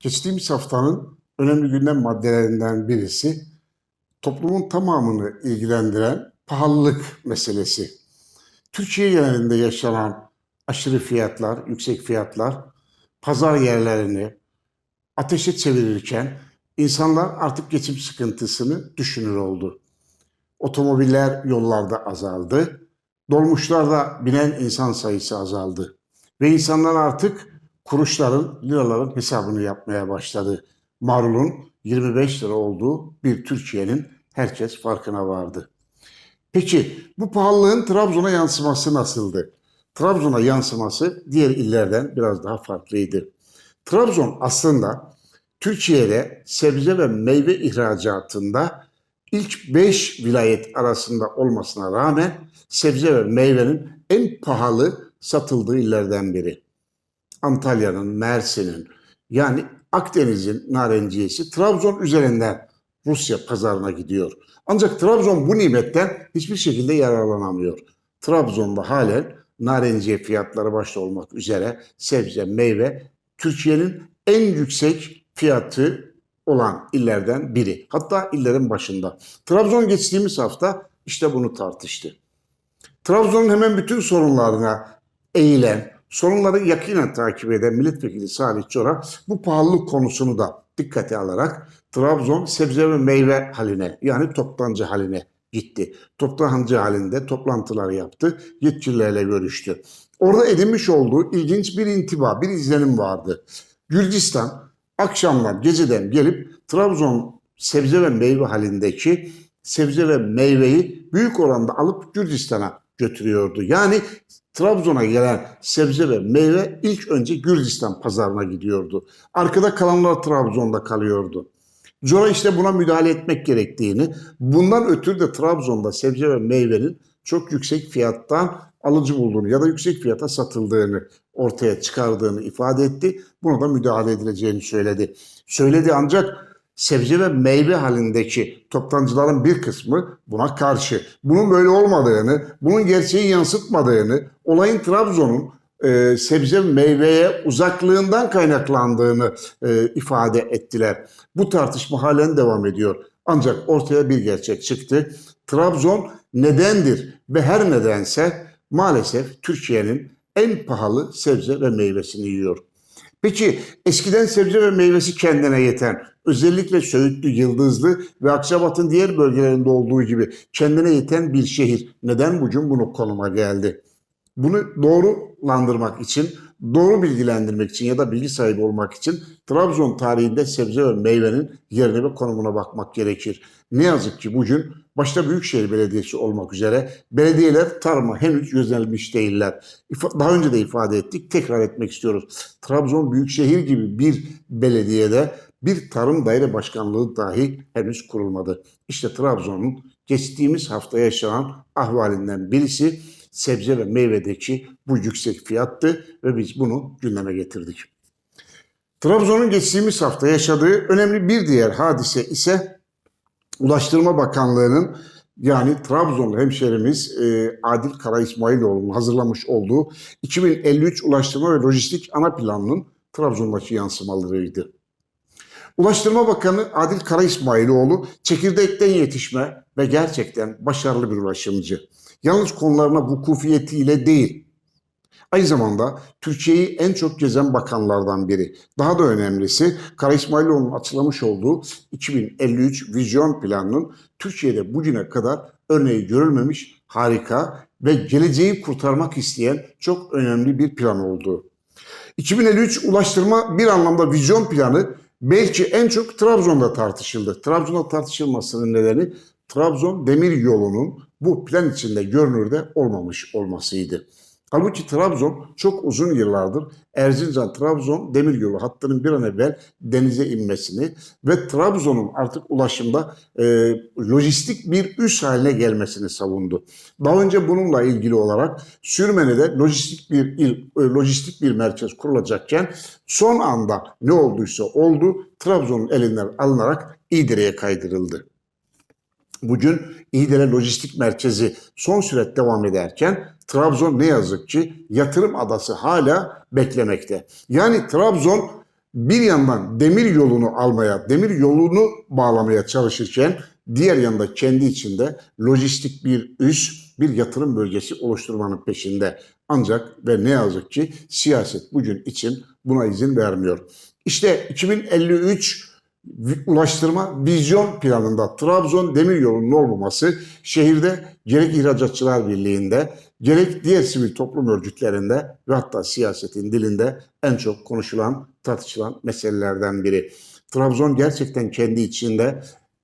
Geçtiğimiz haftanın önemli gündem maddelerinden birisi toplumun tamamını ilgilendiren pahalılık meselesi. Türkiye genelinde yaşanan aşırı fiyatlar, yüksek fiyatlar pazar yerlerini ateşe çevirirken insanlar artık geçim sıkıntısını düşünür oldu. Otomobiller yollarda azaldı. Dolmuşlarda binen insan sayısı azaldı. Ve insanlar artık kuruşların, liraların hesabını yapmaya başladı. Marulun 25 lira olduğu bir Türkiye'nin herkes farkına vardı. Peki bu pahalılığın Trabzon'a yansıması nasıldı? Trabzon'a yansıması diğer illerden biraz daha farklıydı. Trabzon aslında Türkiye'de sebze ve meyve ihracatında ilk 5 vilayet arasında olmasına rağmen sebze ve meyvenin en pahalı satıldığı illerden biri. Antalya'nın, Mersin'in yani Akdeniz'in narenciyesi Trabzon üzerinden Rusya pazarına gidiyor. Ancak Trabzon bu nimetten hiçbir şekilde yararlanamıyor. Trabzon'da halen narenciye fiyatları başta olmak üzere sebze, meyve Türkiye'nin en yüksek fiyatı olan illerden biri. Hatta illerin başında. Trabzon geçtiğimiz hafta işte bunu tartıştı. Trabzon'un hemen bütün sorunlarına eğilen, sorunları yakinen takip eden milletvekili Salih Çorak bu pahalılık konusunu da dikkate alarak Trabzon sebze ve meyve haline yani toptancı haline gitti. Toptancı halinde toplantılar yaptı, yetkililerle görüştü. Orada edinmiş olduğu ilginç bir intiba, bir izlenim vardı. Gürcistan akşamlar geceden gelip Trabzon sebze ve meyve halindeki sebze ve meyveyi büyük oranda alıp Gürcistan'a götürüyordu. Yani Trabzon'a gelen sebze ve meyve ilk önce Gürcistan pazarına gidiyordu. Arkada kalanlar Trabzon'da kalıyordu. Cora işte buna müdahale etmek gerektiğini, bundan ötürü de Trabzon'da sebze ve meyvenin çok yüksek fiyattan alıcı bulduğunu ya da yüksek fiyata satıldığını ortaya çıkardığını ifade etti. Buna da müdahale edileceğini söyledi. Söyledi ancak sebze ve meyve halindeki toptancıların bir kısmı buna karşı. Bunun böyle olmadığını, bunun gerçeği yansıtmadığını, olayın Trabzon'un e, sebze ve meyveye uzaklığından kaynaklandığını e, ifade ettiler. Bu tartışma halen devam ediyor. Ancak ortaya bir gerçek çıktı. Trabzon nedendir ve her nedense maalesef Türkiye'nin en pahalı sebze ve meyvesini yiyor. Peki eskiden sebze ve meyvesi kendine yeten, özellikle Söğütlü, Yıldızlı ve Akçabat'ın diğer bölgelerinde olduğu gibi kendine yeten bir şehir neden bugün bunu konuma geldi? Bunu doğrulandırmak için, doğru bilgilendirmek için ya da bilgi sahibi olmak için Trabzon tarihinde sebze ve meyvenin yerine ve konumuna bakmak gerekir. Ne yazık ki bugün başta Büyükşehir Belediyesi olmak üzere belediyeler tarıma henüz yönelmiş değiller. Daha önce de ifade ettik, tekrar etmek istiyoruz. Trabzon Büyükşehir gibi bir belediyede bir tarım daire başkanlığı dahi henüz kurulmadı. İşte Trabzon'un geçtiğimiz hafta yaşanan ahvalinden birisi sebze ve meyvedeki bu yüksek fiyattı ve biz bunu gündeme getirdik. Trabzon'un geçtiğimiz hafta yaşadığı önemli bir diğer hadise ise Ulaştırma Bakanlığı'nın yani Trabzonlu hemşerimiz e, Adil Kara İsmailoğlu'nun hazırlamış olduğu 2053 Ulaştırma ve Lojistik Ana Planı'nın Trabzon'daki yansımalarıydı. Ulaştırma Bakanı Adil Kara İsmailoğlu çekirdekten yetişme ve gerçekten başarılı bir ulaşımcı. Yalnız konularına vukufiyetiyle değil, Aynı zamanda Türkiye'yi en çok gezen bakanlardan biri. Daha da önemlisi Kara İsmailoğlu'nun açıklamış olduğu 2053 vizyon planının Türkiye'de bugüne kadar örneği görülmemiş harika ve geleceği kurtarmak isteyen çok önemli bir plan olduğu. 2053 ulaştırma bir anlamda vizyon planı belki en çok Trabzon'da tartışıldı. Trabzon'da tartışılmasının nedeni Trabzon demir yolunun bu plan içinde görünürde olmamış olmasıydı. Halbuki Trabzon çok uzun yıllardır Erzincan-Trabzon demiryolu hattının bir an evvel denize inmesini ve Trabzon'un artık ulaşımda e, lojistik bir üs haline gelmesini savundu. Daha önce bununla ilgili olarak Sürmene'de lojistik bir il, e, lojistik bir merkez kurulacakken son anda ne olduysa oldu Trabzon'un elinden alınarak İğdere'ye kaydırıldı. Bugün İğdere Lojistik Merkezi son süre devam ederken Trabzon ne yazık ki yatırım adası hala beklemekte. Yani Trabzon bir yandan demir yolunu almaya, demir yolunu bağlamaya çalışırken diğer yanda kendi içinde lojistik bir üs, bir yatırım bölgesi oluşturmanın peşinde. Ancak ve ne yazık ki siyaset bugün için buna izin vermiyor. İşte 2053 ulaştırma vizyon planında Trabzon demiryolunun olmaması şehirde gerek İhracatçılar Birliği'nde gerek diğer sivil toplum örgütlerinde ve hatta siyasetin dilinde en çok konuşulan, tartışılan meselelerden biri. Trabzon gerçekten kendi içinde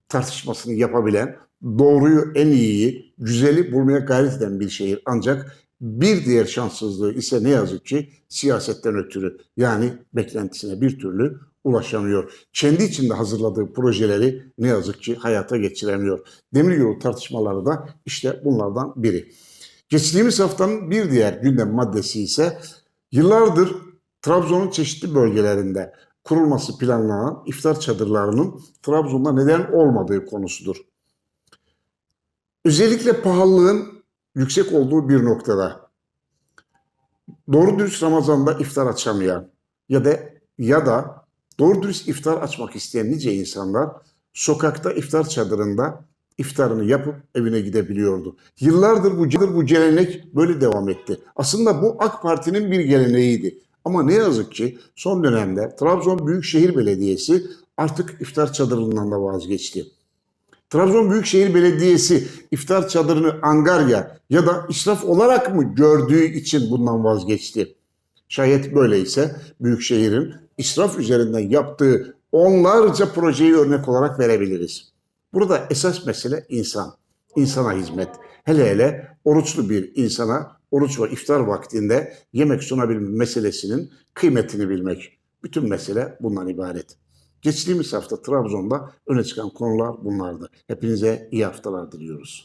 tartışmasını yapabilen, doğruyu, en iyiyi, güzeli bulmaya gayret eden bir şehir. Ancak bir diğer şanssızlığı ise ne yazık ki siyasetten ötürü yani beklentisine bir türlü ulaşamıyor. Kendi içinde hazırladığı projeleri ne yazık ki hayata geçiremiyor. Demiryolu tartışmaları da işte bunlardan biri. Geçtiğimiz haftanın bir diğer gündem maddesi ise yıllardır Trabzon'un çeşitli bölgelerinde kurulması planlanan iftar çadırlarının Trabzon'da neden olmadığı konusudur. Özellikle pahalılığın yüksek olduğu bir noktada doğru dürüst Ramazan'da iftar açamayan ya da ya da doğru dürüst iftar açmak isteyen nice insanlar sokakta iftar çadırında iftarını yapıp evine gidebiliyordu. Yıllardır bu, bu gelenek böyle devam etti. Aslında bu AK Parti'nin bir geleneğiydi. Ama ne yazık ki son dönemde Trabzon Büyükşehir Belediyesi artık iftar çadırından da vazgeçti. Trabzon Büyükşehir Belediyesi iftar çadırını angarya ya da israf olarak mı gördüğü için bundan vazgeçti? Şayet böyleyse Büyükşehir'in israf üzerinden yaptığı onlarca projeyi örnek olarak verebiliriz. Burada esas mesele insan, insana hizmet. Hele hele oruçlu bir insana oruç ve iftar vaktinde yemek sunabilme meselesinin kıymetini bilmek. Bütün mesele bundan ibaret. Geçtiğimiz hafta Trabzon'da öne çıkan konular bunlardı. Hepinize iyi haftalar diliyoruz.